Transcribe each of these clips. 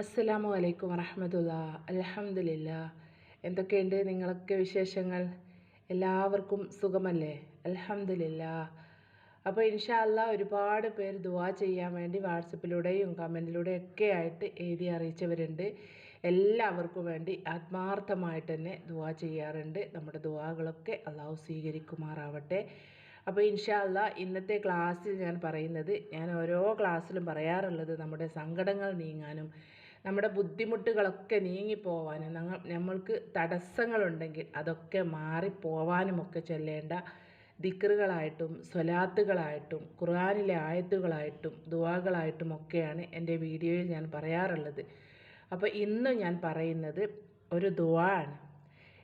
അസ്സലാമു അലൈക്കും വറഹമത്തുള്ള. അലഹമില്ല എന്തൊക്കെയുണ്ട് നിങ്ങളൊക്കെ വിശേഷങ്ങൾ? എല്ലാവർക്കും സുഖമല്ലേ? അലഹമില്ല അപ്പോൾ ഇൻഷാല്ല ഒരുപാട് പേര് ദുവാ ചെയ്യാൻ വേണ്ടി വാട്സപ്പിലൂടെയും കമന്റിലൂടെയും ഒക്കെ ആയിട്ട് എഴുതി അറിയിച്ചവരുണ്ട്. എല്ലാവർക്കും വേണ്ടി ആത്മാർത്ഥമായിട്ട് തന്നെ ദുവാ ചെയ്യാറുണ്ട്. നമ്മുടെ ദുവാകളൊക്കെ അള്ളാഹു സ്വീകരിക്കുമാറാവട്ടെ. അപ്പോൾ ഇൻഷാല്ല ഇന്നത്തെ ക്ലാസ്സിൽ ഞാൻ പറയുന്നത് ഞാൻ ഓരോ ക്ലാസ്സിലും പറയാറുള്ളത് നമ്മുടെ സങ്കടങ്ങൾ നീങ്ങാനും നമ്മുടെ ബുദ്ധിമുട്ടുകളൊക്കെ നീങ്ങിപ്പോവാനും ഞങ്ങൾ നമ്മൾക്ക് തടസ്സങ്ങളുണ്ടെങ്കിൽ അതൊക്കെ മാറിപ്പോവാനുമൊക്കെ ചൊല്ലേണ്ട ദിക്റുകളായിട്ടും സ്വലാത്തുകളായിട്ടും ഖുർആാനിലെ ആയത്തുകളായിട്ടും ദുവാകളായിട്ടും ഒക്കെയാണ് എന്റെ വീഡിയോയിൽ ഞാൻ പറയാറുള്ളത്. അപ്പോൾ ഇന്ന് ഞാൻ പറയുന്നത് ഒരു ദുവാ ആണ്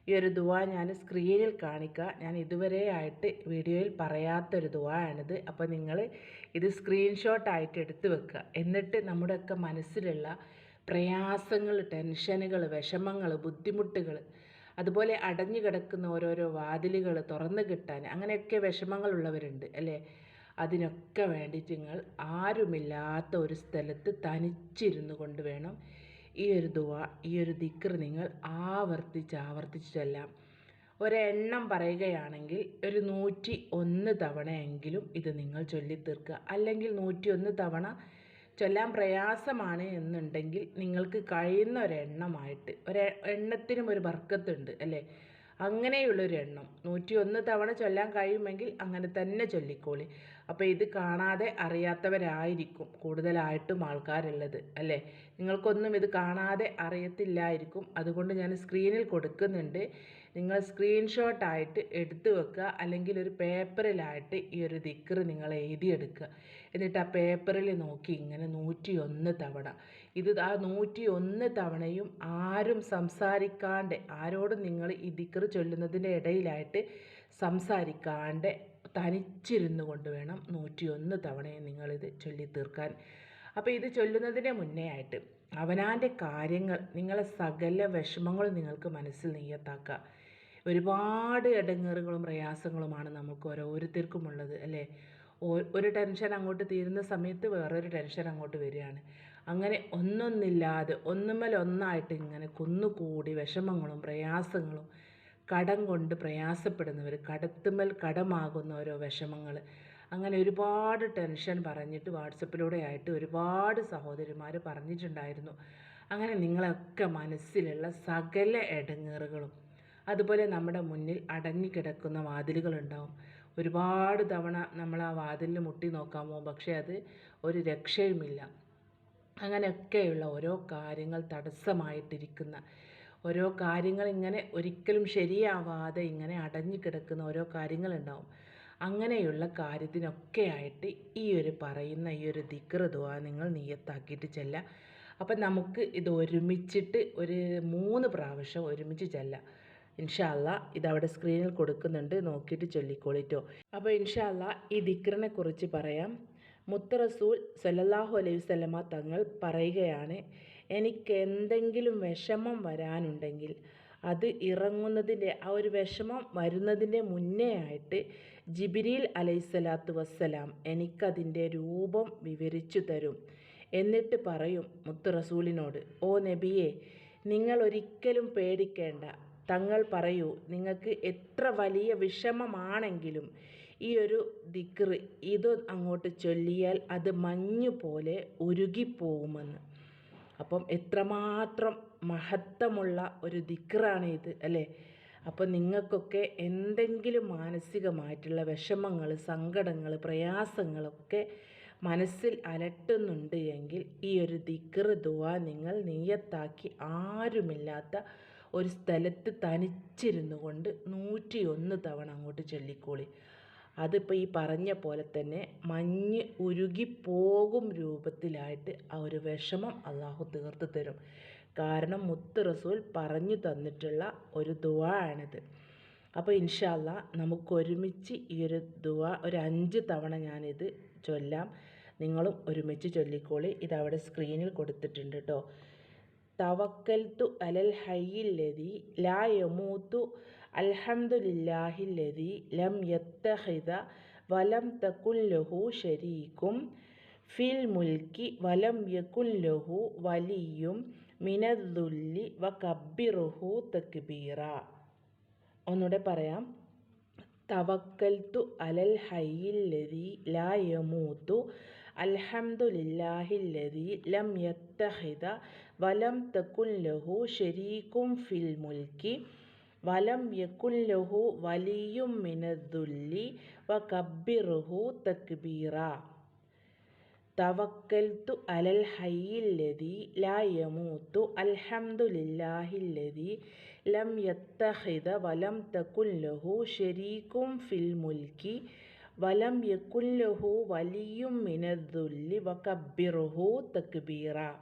ഈ ഒരു ദുവ ഞാൻ സ്ക്രീനിൽ കാണിക്കുക ഞാൻ ഇതുവരെ ആയിട്ട് വീഡിയോയിൽ പറയാത്തൊരു ദുവ ആണിത് അപ്പോൾ നിങ്ങൾ ഇത് സ്ക്രീൻഷോട്ടായിട്ട് എടുത്ത് വെക്കുക എന്നിട്ട് നമ്മുടെയൊക്കെ മനസ്സിലുള്ള പ്രയാസങ്ങൾ ടെൻഷനുകൾ വിഷമങ്ങൾ ബുദ്ധിമുട്ടുകൾ അതുപോലെ അടഞ്ഞു കിടക്കുന്ന ഓരോരോ വാതിലുകൾ തുറന്നു കിട്ടാൻ അങ്ങനെയൊക്കെ വിഷമങ്ങളുള്ളവരുണ്ട് അല്ലേ? അതിനൊക്കെ വേണ്ടിയിട്ട് നിങ്ങൾ ആരുമില്ലാത്ത ഒരു സ്ഥലത്ത് തനിച്ചിരുന്നു കൊണ്ട് വേണം ഈ ഒരു ദുവ ഈ ഒരു ദിക്ർ നിങ്ങൾ ആവർത്തിച്ച് ആവർത്തിച്ച് ചെല്ലാം ഒരെണ്ണം പറയുകയാണെങ്കിൽ ഒരു നൂറ്റി ഒന്ന് തവണയെങ്കിലും ഇത് നിങ്ങൾ ചൊല്ലിത്തീർക്കുക. അല്ലെങ്കിൽ നൂറ്റി ഒന്ന് തവണ ചൊല്ലാൻ പ്രയാസമാണ് എന്നുണ്ടെങ്കിൽ നിങ്ങൾക്ക് കഴിയുന്ന ഒരെണ്ണമായിട്ട് ഒരു എണ്ണത്തിനും ഒരു വർക്കത്തുണ്ട് അല്ലേ? അങ്ങനെയുള്ളൊരു എണ്ണം. നൂറ്റി ഒന്ന് തവണ ചൊല്ലാൻ കഴിയുമെങ്കിൽ അങ്ങനെ തന്നെ ചൊല്ലിക്കോളി. അപ്പോൾ ഇത് കാണാതെ അറിയാത്തവരായിരിക്കും കൂടുതലായിട്ടും ആൾക്കാരുള്ളത് അല്ലേ? നിങ്ങൾക്കൊന്നും ഇത് കാണാതെ അറിയത്തില്ലായിരിക്കും. അതുകൊണ്ട് ഞാൻ സ്ക്രീനിൽ കൊടുക്കുന്നുണ്ട്. നിങ്ങൾ സ്ക്രീൻഷോട്ടായിട്ട് എടുത്തു വെക്കുക. അല്ലെങ്കിൽ ഒരു പേപ്പറിലായിട്ട് ഈ ഒരു ദിക്കർ നിങ്ങൾ എഴുതിയെടുക്കുക. എന്നിട്ട് ആ പേപ്പറിൽ നോക്കി ഇങ്ങനെ നൂറ്റി ഒന്ന് തവണ. ഇത് ആ നൂറ്റി ഒന്ന് തവണയും ആരും സംസാരിക്കാണ്ട് ആരോടും നിങ്ങൾ ഈ ദിക്കർ ചൊല്ലുന്നതിന്റെ ഇടയിലായിട്ട് സംസാരിക്കാണ്ട് തനിച്ചിരുന്നു കൊണ്ട് വേണം നൂറ്റിയൊന്ന് തവണയും നിങ്ങളിത് ചൊല്ലി തീർക്കാൻ അപ്പോൾ ഇത് ചൊല്ലുന്നതിന് മുന്നേ ആയിട്ട് അവനാന്റെ കാര്യങ്ങൾ നിങ്ങളെ സകല വിഷമങ്ങളും നിങ്ങൾക്ക് മനസ്സിൽ നെയ്യത്താക്കുക. ഒരുപാട് ഇടങ്ങേറുകളും പ്രയാസങ്ങളുമാണ് നമുക്ക് ഓരോരുത്തർക്കും ഉള്ളത് അല്ലേ? ഒരു ടെൻഷൻ അങ്ങോട്ട് തീരുന്ന സമയത്ത് വേറൊരു ടെൻഷൻ അങ്ങോട്ട് വരികയാണ്. അങ്ങനെ ഒന്നൊന്നില്ലാതെ ഒന്നുമേൽ ഒന്നായിട്ട് ഇങ്ങനെ കുന്നുകൂടി വിഷമങ്ങളും പ്രയാസങ്ങളും കടം കൊണ്ട് പ്രയാസപ്പെടുന്നവർ കടത്തുമൽ കടമാകുന്ന ഓരോ വിഷമങ്ങൾ അങ്ങനെ ഒരുപാട് ടെൻഷൻ പറഞ്ഞിട്ട് വാട്സപ്പിലൂടെ ആയിട്ട് ഒരുപാട് സഹോദരിമാർ പറഞ്ഞിട്ടുണ്ടായിരുന്നു. അങ്ങനെ നിങ്ങളൊക്കെ മനസ്സിലുള്ള സകല ഇടങ്ങേറുകളും അതുപോലെ നമ്മുടെ മുന്നിൽ അടഞ്ഞു കിടക്കുന്ന വാതിലുകളുണ്ടാവും. ഒരുപാട് തവണ നമ്മൾ ആ വാതിലിൽ മുട്ടി നോക്കാൻ പോകും പക്ഷേ അത് ഒരു രക്ഷയുമില്ല. അങ്ങനെയൊക്കെയുള്ള ഓരോ കാര്യങ്ങൾ തടസ്സമായിട്ടിരിക്കുന്ന ഓരോ കാര്യങ്ങൾ ഇങ്ങനെ ഒരിക്കലും ശരിയാവാതെ ഇങ്ങനെ അടഞ്ഞു കിടക്കുന്ന ഓരോ കാര്യങ്ങളുണ്ടാവും. അങ്ങനെയുള്ള കാര്യത്തിനൊക്കെ ആയിട്ട് ഈ ഒരു പറയുന്ന ഈ ഒരു ദിക്റുതുവ നിങ്ങൾ നീയത്താക്കിയിട്ട് ചെല്ലാം അപ്പം നമുക്ക് ഇത് ഒരുമിച്ചിട്ട് ഒരു മൂന്ന് പ്രാവശ്യം ഒരുമിച്ച് ചെല്ലാം ഇൻഷാല്ല ഇതവിടെ സ്ക്രീനിൽ കൊടുക്കുന്നുണ്ട്. നോക്കിയിട്ട് ചൊല്ലിക്കോളിട്ടോ അപ്പോൾ ഇൻഷാല്ല ഈ ദിക്റിനെ കുറിച്ച് പറയാം. മുത്തറസൂൽ സല്ലല്ലാഹു അലൈഹി വസല്ലമ തങ്ങൾ പറയുകയാണ് എനിക്ക് എന്തെങ്കിലും വിഷമം വരാനുണ്ടെങ്കിൽ അത് ഇറങ്ങുന്നതിന്റെ ആ ഒരു വിഷമം വരുന്നതിന്റെ മുന്നേ ആയിട്ട് ജിബിരിയിൽ അലൈഹി സ്വലാത്തു വസ്സലാം എനിക്കതിന്റെ രൂപം വിവരിച്ചു തരും. എന്നിട്ട് പറയും മുത്ത് റസൂലിനോട് ഓ നബിയെ നിങ്ങൾ ഒരിക്കലും പേടിക്കേണ്ട. തങ്ങൾ പറയൂ നിങ്ങൾക്ക് എത്ര വലിയ വിഷമമാണെങ്കിലും ഈ ഒരു ദിക്റ് ഇത് അങ്ങോട്ട് ചൊല്ലിയാൽ അത് മഞ്ഞു പോലെ ഉരുകിപ്പോകുമെന്ന് അപ്പം എത്രമാത്രം മഹത്വമുള്ള ഒരു ദിക്റാണ് ഇത് അല്ലേ? അപ്പം നിങ്ങൾക്കൊക്കെ എന്തെങ്കിലും മാനസികമായിട്ടുള്ള വിഷമങ്ങൾ സങ്കടങ്ങൾ പ്രയാസങ്ങളൊക്കെ മനസ്സിൽ അലട്ടുന്നുണ്ട് എങ്കിൽ ഈ ഒരു ദിക്ർ ദുവ നിങ്ങൾ നീയത്താക്കി ആരുമില്ലാത്ത ഒരു സ്ഥലത്ത് തനിച്ചിരുന്നു കൊണ്ട് നൂറ്റി ഒന്ന് തവണ അങ്ങോട്ട് ചൊല്ലിക്കോളി. അതിപ്പോൾ ഈ പറഞ്ഞ പോലെ തന്നെ മഞ്ഞ് ഉരുകിപ്പോകും രൂപത്തിലായിട്ട് ആ ഒരു വിഷമം അള്ളാഹു തീർത്ത് തരും. കാരണം മുത്ത് റസൂൽ പറഞ്ഞു തന്നിട്ടുള്ള ഒരു ദുവ ആണിത് അപ്പോൾ ഇൻഷാല്ല നമുക്ക് ഒരുമിച്ച് ഈ ഒരു ദുവ ഒരു അഞ്ച് തവണ ഞാനിത് ചൊല്ലാം. നിങ്ങളും ഒരുമിച്ച് ചൊല്ലിക്കോളി. ഇതവിടെ സ്ക്രീനിൽ കൊടുത്തിട്ടുണ്ട് കേട്ടോ തവക്കൽത്തു അലൽ ഹയ്യില്ലതി ലാ യമൂത്തു അൽഹംദുലില്ലാഹില്ലതി ലം യത്തഹിദ വലം തക്കുല്ലഹു ഷരീക്കും ഫിൽ മുൽക്കി വലം യകുല്ലഹു വലിയും മിനദ്ദുല്ലി വ കബ്ബിറുഹു തക്ബീറ. ഒന്നുകൂടെ പറയാം. തവക്കൽത്തു അലൽ ഹയ്യില്ലതി ലാ യമൂത്തു അൽഹംദുലില്ലാഹില്ലതി ലം യത്തഹിദ വലം തകുല്ലഹു ഷരീക്കും ഫിൽ മുൽക്കി വലം യകുല്ലഹു വലിയും മിനദ്ദുല്ലി വ കബ്ബിറുഹു തക്ബീറ തവക്കൽത്തു അലൽ ഹയ്യില്ലതി ലാ യമൂത്തു അൽഹംദുലില്ലാഹില്ലതി ലം യത്തഹിദ വലം തകുല്ലഹു ഷരീക്കും ഫിൽ മുൽക്കി വലം യകുല്ലഹു വലിയും മിനദ്ദുല്ലി വകബ്ബിറുഹു തക്ബീറ.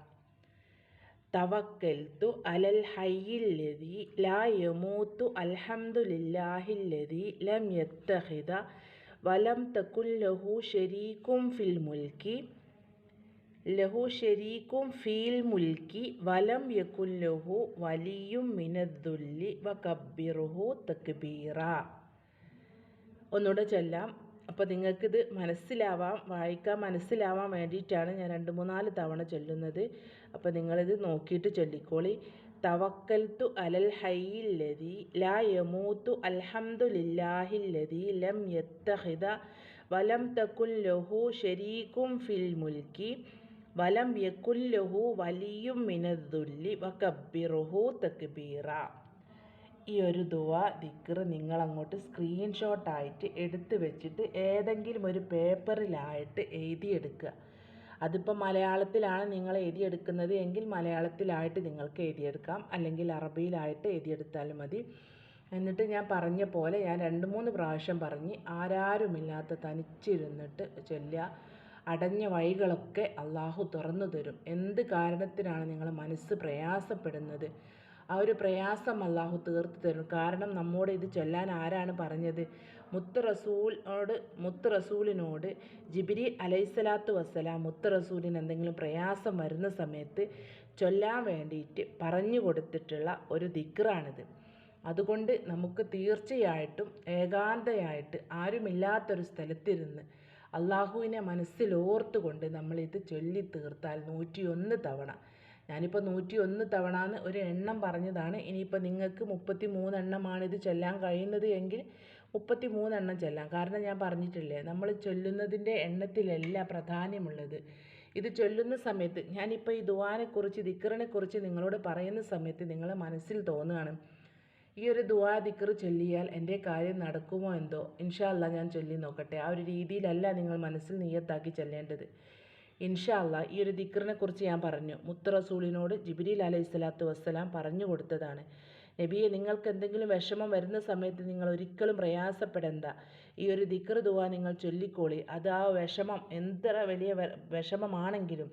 തവക്കൽത്തു അലൽ ഹയ്യില്ലതി ലാ യമൂത്തു അൽഹംദുലില്ലാഹില്ലതി ലം യത്തഹിദ വലം തകുല്ലഹു ഷരീക്കും ഫിൽ മുൽക്കി. ലഹു ഷരീക്കും ഫീൽ മുൽക്കി വലം യകുല്ലഹു വലിയും മിനദ്ദുല്ലി വകബ്ബിറുഹു തക്ബീറ. ഒന്നുകൂടെ ചൊല്ലാം. അപ്പോൾ നിങ്ങൾക്കിത് മനസ്സിലാവാം വായിക്കാൻ മനസ്സിലാവാൻ വേണ്ടിയിട്ടാണ് ഞാൻ രണ്ട് മൂന്നാൽ തവണ ചൊല്ലുന്നത്. അപ്പോൾ നിങ്ങളിത് നോക്കിയിട്ട് ചൊല്ലിക്കോളി. തവക്കൽത്തു അലൽ ഹൈല്ലതി ലാ യമൂത്തു അൽഹംദുലില്ലാഹില്ലതി ലം യത്തഹിദ വലം തക്കുൽ ലഹു ഷരീക്കും ഫിൽ മുൽക്കി വലം യക്കുല്ലഹു വലിയും മിനദ്ദുല്ലി വകബ്ബിറുഹു തക്ബീറ. ഈ ഒരു ദുവ അങ്ങോട്ട് സ്ക്രീൻഷോട്ടായിട്ട് എടുത്തു വെച്ചിട്ട് ഏതെങ്കിലും ഒരു പേപ്പറിലായിട്ട് എഴുതിയെടുക്കുക. അതിപ്പോൾ മലയാളത്തിലാണ് നിങ്ങൾ എഴുതിയെടുക്കുന്നത് എങ്കിൽ മലയാളത്തിലായിട്ട് നിങ്ങൾക്ക് എഴുതിയെടുക്കാം. അല്ലെങ്കിൽ അറബിയിലായിട്ട് എഴുതിയെടുത്താലും മതി. എന്നിട്ട് ഞാൻ പറഞ്ഞ പോലെ ഞാൻ രണ്ട് മൂന്ന് പ്രാവശ്യം പറഞ്ഞ് ആരാരുമില്ലാത്ത തനിച്ചിരുന്നിട്ട് ചൊല്ലുക. അടഞ്ഞ വഴികളൊക്കെ അള്ളാഹു തുറന്നു തരും. എന്ത് കാരണത്തിനാണ് നിങ്ങൾ മനസ്സ് പ്രയാസപ്പെടുന്നത്? ആ ഒരു പ്രയാസം അള്ളാഹു തീർത്ത് തരും കാരണം നമ്മോട് ഇത് ചൊല്ലാൻ ആരാണ് പറഞ്ഞത്? മുത്ത് റസൂലിനോട് മുത്ത് റസൂലിനോട് ജിബിരി അലൈഹിസ്സലാത്തു വസ്സലാം മുത്ത് റസൂലിന് എന്തെങ്കിലും പ്രയാസം വരുന്ന സമയത്ത് ചൊല്ലാൻ വേണ്ടിയിട്ട് പറഞ്ഞു കൊടുത്തിട്ടുള്ള ഒരു ദിക്റാണിത്. അതുകൊണ്ട് നമുക്ക് തീർച്ചയായിട്ടും ഏകാന്തയായിട്ട് ആരുമില്ലാത്തൊരു സ്ഥലത്തിരുന്ന് അള്ളാഹുവിനെ മനസ്സിലോർത്തുകൊണ്ട് നമ്മളിത് ചൊല്ലി തീർത്താൽ നൂറ്റിയൊന്ന് തവണ ഞാനിപ്പോൾ നൂറ്റി ഒന്ന് തവണ ഒരു എണ്ണം പറഞ്ഞതാണ്. ഇനിയിപ്പോൾ നിങ്ങൾക്ക് മുപ്പത്തി മൂന്നെണ്ണമാണ് ഇത് ചൊല്ലാൻ കഴിയുന്നത് എങ്കിൽ മുപ്പത്തി മൂന്നെണ്ണം ചൊല്ലാം. കാരണം ഞാൻ പറഞ്ഞിട്ടില്ലേ നമ്മൾ ചൊല്ലുന്നതിന്റെ എണ്ണത്തിലല്ല പ്രാധാന്യമുള്ളത്. ഇത് ചൊല്ലുന്ന സമയത്ത് ഞാനിപ്പോൾ ഈ ദുവാനെക്കുറിച്ച് ദിക്കറിനെക്കുറിച്ച് നിങ്ങളോട് പറയുന്ന സമയത്ത് നിങ്ങളെ മനസ്സിൽ തോന്നുകയാണ് ഈ ഒരു ദുവാ ദിക്കർ ചൊല്ലിയാൽ എന്റെ കാര്യം നടക്കുമോ എന്തോ? ഇൻഷാ അല്ല ഞാൻ ചൊല്ലി നോക്കട്ടെ. ആ ഒരു രീതിയിലല്ല നിങ്ങൾ മനസ്സിൽ നീയത്താക്കി ചെല്ലേണ്ടത്. ഇൻഷാ അല്ല ഈ ഒരു ദിക്റിനെ കുറിച്ച് ഞാൻ പറഞ്ഞു. മുത്ത് റസൂലിനോട് ജിബിരിൽ അലൈഹി സ്വലാത്തു വസ്സലാം പറഞ്ഞു കൊടുത്തതാണ്. നബിയെ നിങ്ങൾക്ക് എന്തെങ്കിലും വിഷമം വരുന്ന സമയത്ത് നിങ്ങൾ ഒരിക്കലും പ്രയാസപ്പെടേണ്ട. ഈ ഒരു ദിക്കർ ദുവാ നിങ്ങൾ ചൊല്ലിക്കോളി. അത് ആ വിഷമം എത്ര വലിയ വിഷമമാണെങ്കിലും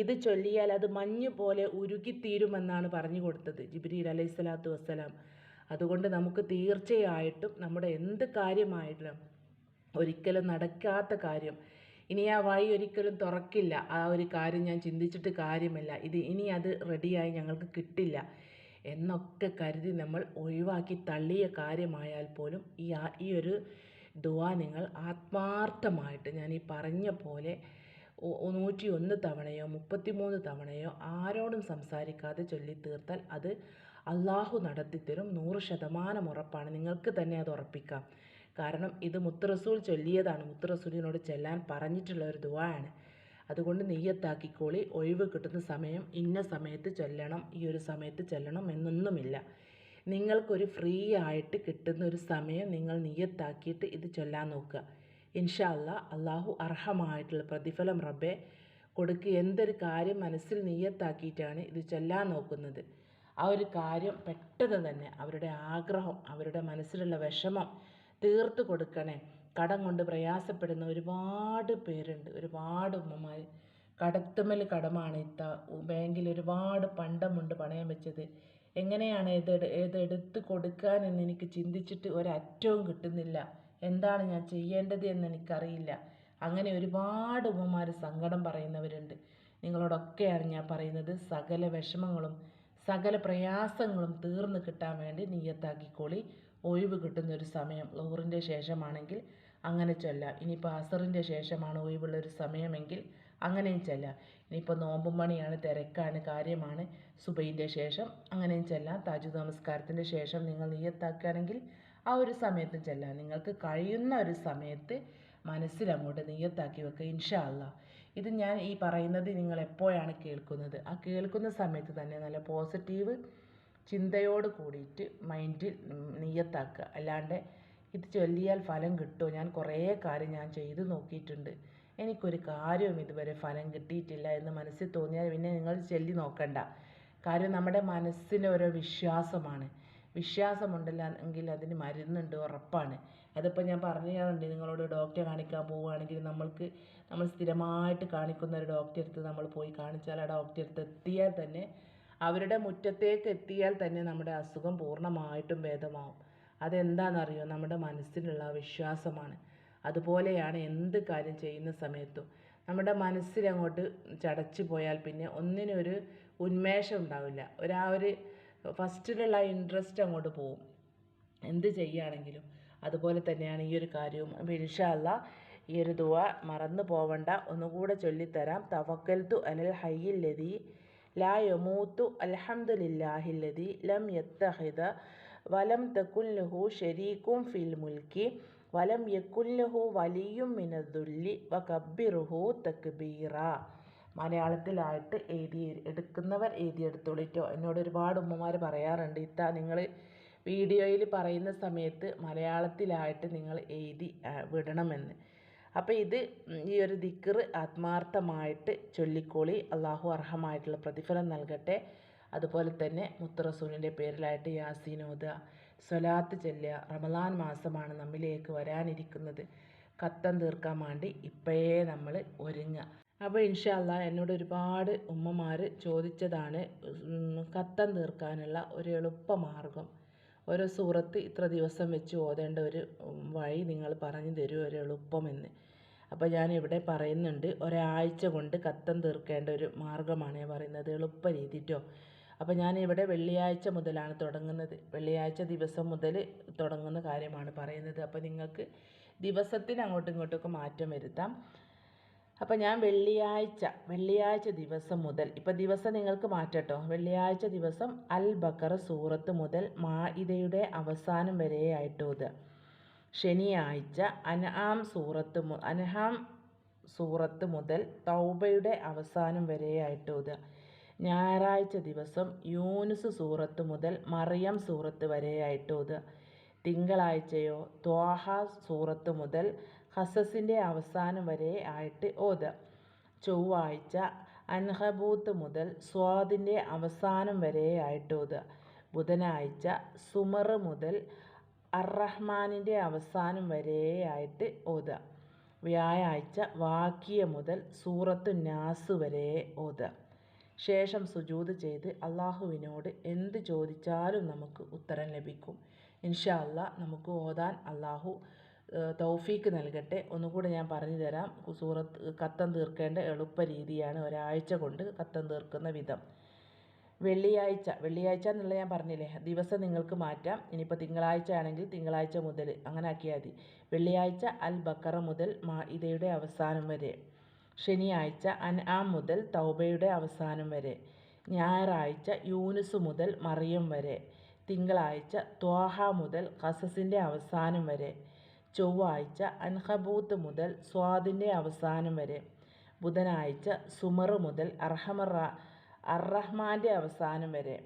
ഇത് ചൊല്ലിയാൽ അത് മഞ്ഞ് പോലെ ഉരുകിത്തീരുമെന്നാണ് പറഞ്ഞു കൊടുത്തത് ജിബ്രീൽ അലൈഹി സ്വലാത്തു വസ്സലാം. അതുകൊണ്ട് നമുക്ക് തീർച്ചയായിട്ടും നമ്മുടെ എന്ത് കാര്യമായിട്ടും ഒരിക്കലും നടക്കാത്ത കാര്യം ഇനി ആ വഴി ഒരിക്കലും തുറക്കില്ല. ആ ഒരു കാര്യം ഞാൻ ചിന്തിച്ചിട്ട് കാര്യമില്ല. ഇത് ഇനി അത് റെഡിയായി ഞങ്ങൾക്ക് കിട്ടില്ല. എന്നൊക്കെ കരുതി നമ്മൾ ഒഴിവാക്കി തള്ളിയ കാര്യമായാൽ പോലും ഈ ആ ഈ ഒരു ദുവാ നിങ്ങൾ ആത്മാർത്ഥമായിട്ട് ഞാൻ ഈ പറഞ്ഞ പോലെ നൂറ്റി ഒന്ന് തവണയോ മുപ്പത്തിമൂന്ന് തവണയോ ആരോടും സംസാരിക്കാതെ ചൊല്ലി തീർത്താൽ അത് അള്ളാഹു നടത്തിത്തരും. നൂറ് ശതമാനം ഉറപ്പാണ്. നിങ്ങൾക്ക് തന്നെ അത് ഉറപ്പിക്കാം. കാരണം ഇത് മുത്തറസൂൽ ചൊല്ലിയതാണ്. മുത്തറസൂലിനോട് ചെല്ലാൻ പറഞ്ഞിട്ടുള്ള ഒരു ദുവാണ് അതുകൊണ്ട് നെയ്യത്താക്കിക്കോളി ഒഴിവ് കിട്ടുന്ന സമയം ഇന്ന സമയത്ത് ചൊല്ലണം ഈ ഒരു സമയത്ത് ചെല്ലണം എന്നൊന്നുമില്ല. നിങ്ങൾക്കൊരു ഫ്രീ ആയിട്ട് കിട്ടുന്ന ഒരു സമയം നിങ്ങൾ നെയ്യത്താക്കിയിട്ട് ഇത് ചൊല്ലാൻ നോക്കുക. ഇൻഷാ അല്ലാ അള്ളാഹു അർഹമായിട്ടുള്ള പ്രതിഫലം റബ്ബെ കൊടുക്ക് എന്തൊരു കാര്യം മനസ്സിൽ നെയ്യത്താക്കിയിട്ടാണ് ഇത് ചൊല്ലാൻ നോക്കുന്നത്. ആ ഒരു കാര്യം പെട്ടെന്ന് തന്നെ അവരുടെ ആഗ്രഹം അവരുടെ മനസ്സിലുള്ള വിഷമം തീർത്ത് കൊടുക്കണേ. കടം കൊണ്ട് പ്രയാസപ്പെടുന്ന ഒരുപാട് പേരുണ്ട്. ഒരുപാട് ഉമ്മമാർ കടത്തുമ്മൽ കടമാണ് ഇത്ത ബാങ്കിൽ ഒരുപാട് പണ്ടമുണ്ട് പണയം വെച്ചത്. എങ്ങനെയാണ് ഇത് ഇത് എടുത്ത് കൊടുക്കാനെന്ന് എനിക്ക് ചിന്തിച്ചിട്ട് ഒരറ്റവും കിട്ടുന്നില്ല. എന്താണ് ഞാൻ ചെയ്യേണ്ടത് എന്ന് എനിക്കറിയില്ല. അങ്ങനെ ഒരുപാട് ഉമ്മമാർ സങ്കടം പറയുന്നവരുണ്ട്. നിങ്ങളോടൊക്കെയാണ് ഞാൻ പറയുന്നത്. സകല വിഷമങ്ങളും സകല പ്രയാസങ്ങളും തീർന്നു കിട്ടാൻ വേണ്ടി നീയത്താക്കിക്കോളി. ഒഴിവ് കിട്ടുന്ന ഒരു സമയം ലോറിന്റെ ശേഷമാണെങ്കിൽ അങ്ങനെ ചൊല്ലാം. ഇനിയിപ്പോൾ അസറിന്റെ ശേഷമാണ് ഒഴിവുള്ളൊരു സമയമെങ്കിൽ അങ്ങനെയും ചെല്ലാം. ഇനിയിപ്പോൾ നോമ്പും മണിയാണ് തിരക്കാണ് കാര്യമാണ്. സുബൈന്റെ ശേഷം അങ്ങനെയും ചെല്ലാം. താജു നമസ്കാരത്തിന്റെ ശേഷം നിങ്ങൾ നീയത്താക്കുകയാണെങ്കിൽ ആ ഒരു സമയത്ത് ചെല്ലാം. നിങ്ങൾക്ക് കഴിയുന്ന ഒരു സമയത്ത് മനസ്സിലങ്ങോട്ട് നീയത്താക്കി വെക്കുക ഇൻഷാ അല്ല ഇത് ഞാൻ ഈ പറയുന്നത് നിങ്ങൾ എപ്പോഴാണ് കേൾക്കുന്നത്? ആ കേൾക്കുന്ന സമയത്ത് തന്നെ നല്ല പോസിറ്റീവ് ചിന്തയോട് കൂടിയിട്ട് മൈൻഡിൽ നിയത്താക്കുക അല്ലാണ്ട് ഇത് ചൊല്ലിയാൽ ഫലം കിട്ടുമോ ഞാൻ കുറേ കാര്യം ഞാൻ ചെയ്ത് നോക്കിയിട്ടുണ്ട്. എനിക്കൊരു കാര്യവും ഇതുവരെ ഫലം കിട്ടിയിട്ടില്ല എന്ന് മനസ്സിൽ തോന്നിയാൽ പിന്നെ നിങ്ങൾ ചൊല്ലി നോക്കണ്ട. കാര്യം നമ്മുടെ മനസ്സിന് ഓരോ വിശ്വാസമാണ്. വിശ്വാസമുണ്ടല്ല എങ്കിൽ അതിന് മരുന്നുണ്ട് ഉറപ്പാണ്. അതിപ്പോൾ ഞാൻ പറഞ്ഞുണ്ട് നിങ്ങളോട് ഡോക്ടറെ കാണിക്കാൻ പോവുകയാണെങ്കിൽ നമ്മൾക്ക് നമ്മൾ സ്ഥിരമായിട്ട് കാണിക്കുന്ന ഒരു ഡോക്ടറെ അടുത്ത് നമ്മൾ പോയി കാണിച്ചാൽ ആ ഡോക്ടറെ അടുത്ത് എത്തിയാൽ തന്നെ അവരുടെ മുറ്റത്തേക്ക് എത്തിയാൽ തന്നെ നമ്മുടെ അസുഖം പൂർണമായിട്ടും ഭേദമാവും. അതെന്താണെന്നറിയോ? നമ്മുടെ മനസ്സിലുള്ള വിശ്വാസമാണ്. അതുപോലെയാണ് എന്ത് കാര്യം ചെയ്യുന്ന സമയത്തും. നമ്മുടെ മനസ്സിലങ്ങോട്ട് ചടച്ചു പോയാൽ പിന്നെ ഒന്നിനൊരു ഉന്മേഷം ഉണ്ടാവില്ല. ഒരു ആ ഒരു ഫസ്റ്റിലുള്ള ഇൻട്രസ്റ്റ് അങ്ങോട്ട് പോവും. എന്ത് ചെയ്യുകയാണെങ്കിലും അതുപോലെ തന്നെയാണ് ഈ ഒരു കാര്യവും. അപ്പോൾ ഇൻഷാ അല്ലാ ഈ ഒരു ദുവ മറന്നു പോവണ്ട. ഒന്നുകൂടെ ചൊല്ലിത്തരാം. തവക്കൽത്തു അലൽ ഹയ്യില്ലതി ലാ യമൂത്തു അൽഹംദുലില്ലാഹില്ലതി ലം യത്തഹിദ വലം തക്കുല്ലഹു ഷെരീക്കും ഫിൽ മുൽക്കി വലം യക്കുല്ലഹു വലിയും മിനദുല്ലി വ കബ്ബിറുഹു തക്ബീറ മലയാളത്തിലായിട്ട് എഴുതി എടുക്കുന്നവർ എഴുതിയെടുത്തോളിട്ടോ എന്നോട് ഒരുപാട് ഉമ്മമാർ പറയാറുണ്ട് ഇത്ത നിങ്ങൾ വീഡിയോയിൽ പറയുന്ന സമയത്ത് മലയാളത്തിലായിട്ട് നിങ്ങൾ എഴുതി വിടണമെന്ന്. അപ്പോൾ ഇത് ഈ ഒരു ദിക്കർ ആത്മാർത്ഥമായിട്ട് ചൊല്ലിക്കോളി. അള്ളാഹു അർഹമായിട്ടുള്ള പ്രതിഫലം നൽകട്ടെ. അതുപോലെ തന്നെ മുത്തറസൂലിന്റെ പേരിലായിട്ട് യാസീനോദ സ്വലാത്ത് ചെല്ലുക. റമദാൻ മാസമാണ് നമ്മിലേക്ക് വരാനിരിക്കുന്നത്. കത്തം തീർക്കാൻ വേണ്ടി ഇപ്പോഴേ നമ്മൾ ഒരുങ്ങുക. അപ്പോൾ ഇൻഷാല്ല എന്നോട് ഒരുപാട് ഉമ്മമാർ ചോദിച്ചതാണ് കത്തം തീർക്കാനുള്ള ഒരു എളുപ്പമാർഗം. ഓരോ സൂറത്ത് ഇത്ര ദിവസം വെച്ച് ഓതേണ്ട ഒരു വഴി നിങ്ങൾ പറഞ്ഞു തരൂ ഒരു എളുപ്പമെന്ന്. അപ്പോൾ ഞാൻ ഇവിടെ പറയുന്നുണ്ട് ഒരാഴ്ച കൊണ്ട് കത്തം തീർക്കേണ്ട ഒരു മാർഗമാണ് ഞാൻ പറയുന്നത്. എളുപ്പ രീതി കേട്ടോ അപ്പോൾ ഞാൻ ഇവിടെ വെള്ളിയാഴ്ച മുതലാണ് തുടങ്ങുന്നത്. വെള്ളിയാഴ്ച ദിവസം മുതൽ തുടങ്ങുന്ന കാര്യമാണ് പറയുന്നത്. അപ്പോൾ നിങ്ങൾക്ക് ദിവസത്തിന് അങ്ങോട്ടും ഇങ്ങോട്ടൊക്കെ മാറ്റം വരുത്താം. അപ്പോൾ ഞാൻ വെള്ളിയാഴ്ച വെള്ളിയാഴ്ച ദിവസം മുതൽ ഇപ്പോൾ ദിവസം നിങ്ങൾക്ക് മാറ്റട്ടോ. വെള്ളിയാഴ്ച ദിവസം അൽ ബക്കറ സൂറത്ത് മുതൽ മാഇദയുടെ അവസാനം വരെയായിട്ട് ഇത്. ശനിയാഴ്ച അനഹാം സൂറത്ത് അനഹാം സൂറത്ത് മുതൽ തൗബയുടെ അവസാനം വരെയായിട്ടോ ഇത്. ഞായറാഴ്ച ദിവസം യൂനുസ് സൂറത്ത് മുതൽ മറിയം സൂറത്ത് വരെയായിട്ടോ ഇത്. തിങ്കളാഴ്ചയോ ത്വാഹ സൂറത്ത് മുതൽ ഹസസിന്റെ അവസാനം വരെ ആയിട്ട് ഓതുക ചൊവ്വാഴ്ച അൻഹബൂത്ത് മുതൽ സ്വാദിന്റെ അവസാനം വരെ ആയിട്ട് ഓതുക ബുധനാഴ്ച സുമർ മുതൽ അറഹ്മാനിന്റെ അവസാനം വരെ ആയിട്ട് ഓതുക വ്യാഴാഴ്ച വാക്കിയ മുതൽ സൂറത്ത് നാസ് വരെ ഓതുക ശേഷം സുജൂത് ചെയ്ത് അള്ളാഹുവിനോട് എന്ത് ചോദിച്ചാലും നമുക്ക് ഉത്തരം ലഭിക്കും. ഇൻഷാ അല്ലാ നമുക്ക് ഓതാൻ അള്ളാഹു തൗഫീക്ക് നൽകട്ടെ. ഒന്നുകൂടെ ഞാൻ പറഞ്ഞു തരാം. സൂറത്ത് കത്തം തീർക്കേണ്ട എളുപ്പ രീതിയാണ്. ഒരാഴ്ച കൊണ്ട് കത്തം തീർക്കുന്ന വിധം. വെള്ളിയാഴ്ച. വെള്ളിയാഴ്ച എന്നുള്ള ഞാൻ പറഞ്ഞില്ലേ? ദിവസം നിങ്ങൾക്ക് മാറ്റാം. ഇനിയിപ്പോൾ തിങ്കളാഴ്ച ആണെങ്കിൽ തിങ്കളാഴ്ച മുതൽ അങ്ങനെ ആക്കിയാൽ മതി. വെള്ളിയാഴ്ച അൽ ബക്കറ മുതൽ മാഇദയുടെ അവസാനം വരെ. ശനിയാഴ്ച അൻആം മുതൽ തൗബയുടെ അവസാനം വരെ. ഞായറാഴ്ച യൂനുസ് മുതൽ മറിയം വരെ. തിങ്കളാഴ്ച ത്വാഹ മുതൽ ഖസസിന്റെ അവസാനം വരെ. ചൊവ്വാഴ്ച അൻഹബൂത്ത് മുതൽ സ്വാദിന്റെ അവസാനം വരെ ബുധനാഴ്ച സുമർ മുതൽ അർഹമർ അർറഹ്മാന്റെ അവസാനം വരെ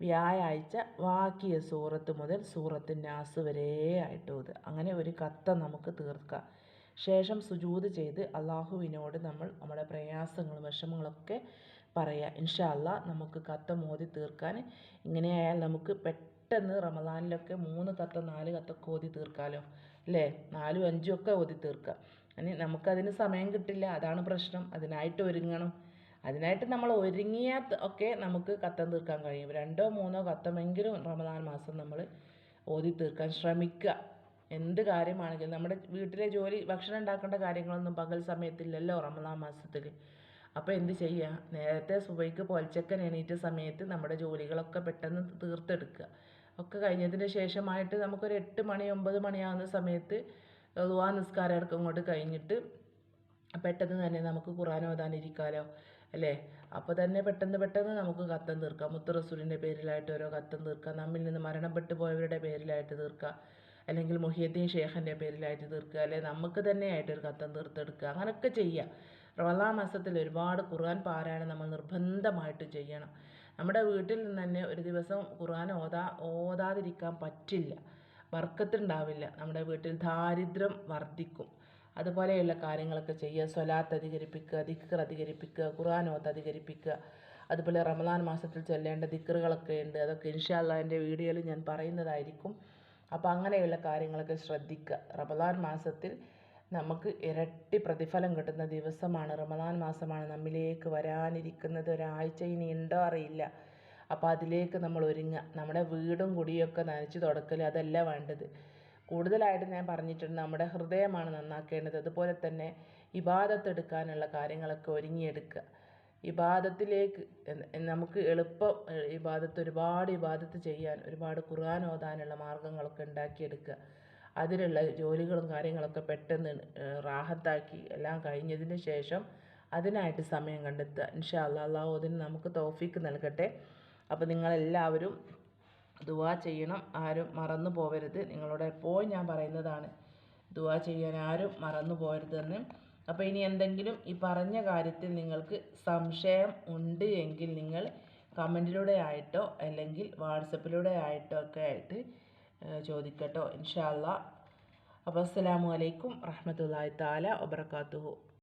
വ്യാഴാഴ്ച വാക്കിയ സൂറത്ത് മുതൽ സൂറത്ത് നാസ് വരെ ആയിട്ട് ഓത്. അങ്ങനെ ഒരു കത്ത നമുക്ക് തീർക്കാം. ശേഷം സുജൂത് ചെയ്ത് അള്ളാഹുവിനോട് നമ്മൾ നമ്മുടെ പ്രയാസങ്ങളും വിഷമങ്ങളൊക്കെ പറയുക ഇൻഷല്ല നമുക്ക് കത്ത മോതി തീർക്കാൻ ഇങ്ങനെയായാൽ നമുക്ക് പെട്ടെന്ന് റമദാനിലൊക്കെ മൂന്ന് കത്ത നാല് കത്തൊക്കെ ഓതി തീർക്കാമല്ലോ അല്ലേ നാലും അഞ്ചും ഒക്കെ ഓതി തീർക്കുക ഇനി നമുക്കതിന് സമയം കിട്ടില്ല. അതാണ് പ്രശ്നം. അതിനായിട്ട് ഒരുങ്ങണം. അതിനായിട്ട് നമ്മൾ ഒരുങ്ങിയാൽ ഒക്കെ നമുക്ക് കത്തം തീർക്കാൻ കഴിയും. രണ്ടോ മൂന്നോ കത്തമെങ്കിലും റമദാൻ മാസം നമ്മൾ ഓതി തീർക്കാൻ ശ്രമിക്കുക എന്ത് കാര്യമാണെങ്കിലും നമ്മുടെ വീട്ടിലെ ജോലി ഭക്ഷണം ഉണ്ടാക്കേണ്ട കാര്യങ്ങളൊന്നും പകൽ സമയത്തില്ലല്ലോ റമദാൻ മാസത്തിൽ. അപ്പോൾ എന്ത് ചെയ്യുക നേരത്തെ സുബൈക്ക് പൊലച്ചക്കൻ എണീറ്റ സമയത്ത് നമ്മുടെ ജോലികളൊക്കെ പെട്ടെന്ന് തീർത്തെടുക്കുക ഒക്കെ കഴിഞ്ഞതിന് ശേഷമായിട്ട് നമുക്കൊരു എട്ട് മണി ഒമ്പത് മണിയാകുന്ന സമയത്ത് ലുവാ നിസ്കാരം ഇങ്ങോട്ട് കഴിഞ്ഞിട്ട് പെട്ടെന്ന് തന്നെ നമുക്ക് ഖുർആൻ ഓതാനിരിക്കാമല്ലോ അല്ലേ? അപ്പോൾ തന്നെ പെട്ടെന്ന് പെട്ടെന്ന് നമുക്ക് കത്തം തീർക്കാം. മുത്ത് റസൂലിന്റെ പേരിലായിട്ട് ഓരോ കത്തം തീർക്കാം. നമ്മിൽ നിന്ന് മരണപ്പെട്ടു പോയവരുടെ പേരിലായിട്ട് തീർക്കാം. അല്ലെങ്കിൽ മുഹിയദ്ദീൻ ഷേഖിന്റെ പേരിലായിട്ട് തീർക്കുക. അല്ലെങ്കിൽ നമുക്ക് തന്നെയായിട്ട് ഒരു കത്തം തീർത്തെടുക്കുക. അങ്ങനെയൊക്കെ ചെയ്യുക റമദാൻ മാസത്തിൽ ഒരുപാട് ഖുർആൻ പാരായണം നമ്മൾ നിർബന്ധമായിട്ട് ചെയ്യണം. നമ്മുടെ വീട്ടിൽ നിന്ന് തന്നെ ഒരു ദിവസം ഖുർആൻ ഓതാ ഓതാതിരിക്കാൻ പറ്റില്ല. വർക്കത്തുണ്ടാവില്ല. നമ്മുടെ വീട്ടിൽ ദാരിദ്ര്യം വർദ്ധിക്കും. അതുപോലെയുള്ള കാര്യങ്ങളൊക്കെ ചെയ്യുക. സ്വലാത്ത് അധികരിപ്പിക്കുക ദിക്കർ അധികരിപ്പിക്കുക ഖുർആൻ ഓത്ത് അധികരിപ്പിക്കുക. അതുപോലെ റമദാൻ മാസത്തിൽ ചൊല്ലേണ്ട ദിക്കറുകളൊക്കെ ഉണ്ട്. അതൊക്കെ ഇൻഷാല്ല എന്റെ വീഡിയോയിൽ ഞാൻ പറയുന്നതായിരിക്കും. അപ്പോൾ അങ്ങനെയുള്ള കാര്യങ്ങളൊക്കെ ശ്രദ്ധിക്കുക. റമദാൻ മാസത്തിൽ നമുക്ക് ഇരട്ടി പ്രതിഫലം കിട്ടുന്ന ദിവസമാണ്. റമദാൻ മാസമാണ്. നമ്മിലേക്ക് വരാനിരിക്കുന്നത് ഒരാഴ്ച ഇനി ഉണ്ടോ അറിയില്ല. അപ്പോൾ അതിലേക്ക് നമ്മൾ ഒരുങ്ങുക. നമ്മുടെ വീടും കുടിയൊക്കെ നനച്ച് തുടക്കൽ അതല്ല വേണ്ടത്. കൂടുതലായിട്ട് ഞാൻ പറഞ്ഞിട്ടുണ്ട് നമ്മുടെ ഹൃദയമാണ് നന്നാക്കേണ്ടത്. അതുപോലെ തന്നെ ഇബാദത്തെടുക്കാനുള്ള കാര്യങ്ങളൊക്കെ ഒരുങ്ങിയെടുക്കുക. ഇബാദത്തിലേക്ക് നമുക്ക് എളുപ്പം ഇബാദത്ത് ഒരുപാട് ഇബാദത്ത് ചെയ്യാൻ ഒരുപാട് ഖുർആൻ ഓതാനുള്ള മാർഗങ്ങളൊക്കെ ഉണ്ടാക്കിയെടുക്കുക. അതിനുള്ള ജോലികളും കാര്യങ്ങളൊക്കെ പെട്ടെന്ന് റാഹത്താക്കി എല്ലാം കഴിഞ്ഞതിന് ശേഷം അതിനായിട്ട് സമയം കണ്ടെത്തുക. ഇൻഷാ അല്ലാ അള്ളാഹു അതിന് നമുക്ക് തോഫീക്ക് നൽകട്ടെ. അപ്പോൾ നിങ്ങളെല്ലാവരും ദുവാ ചെയ്യണം. ആരും മറന്നു പോവരുത്. നിങ്ങളോട് എപ്പോഴും ഞാൻ പറയുന്നതാണ് ദുവാ ചെയ്യാൻ ആരും മറന്നു പോകരുതെന്ന് അപ്പോൾ ഇനി എന്തെങ്കിലും ഈ പറഞ്ഞ കാര്യത്തിൽ നിങ്ങൾക്ക് സംശയം ഉണ്ട് എങ്കിൽ നിങ്ങൾ കമന്റിലൂടെ ആയിട്ടോ അല്ലെങ്കിൽ വാട്സപ്പിലൂടെ ആയിട്ടോ ഒക്കെ ആയിട്ട് ചോദിക്കട്ടോ ഇൻഷാല്ല അപ്പോൾ അസ്സലാമു അലൈക്കും റഹ്മത്തുള്ളാഹി താല വബർക്കാത്തുഹു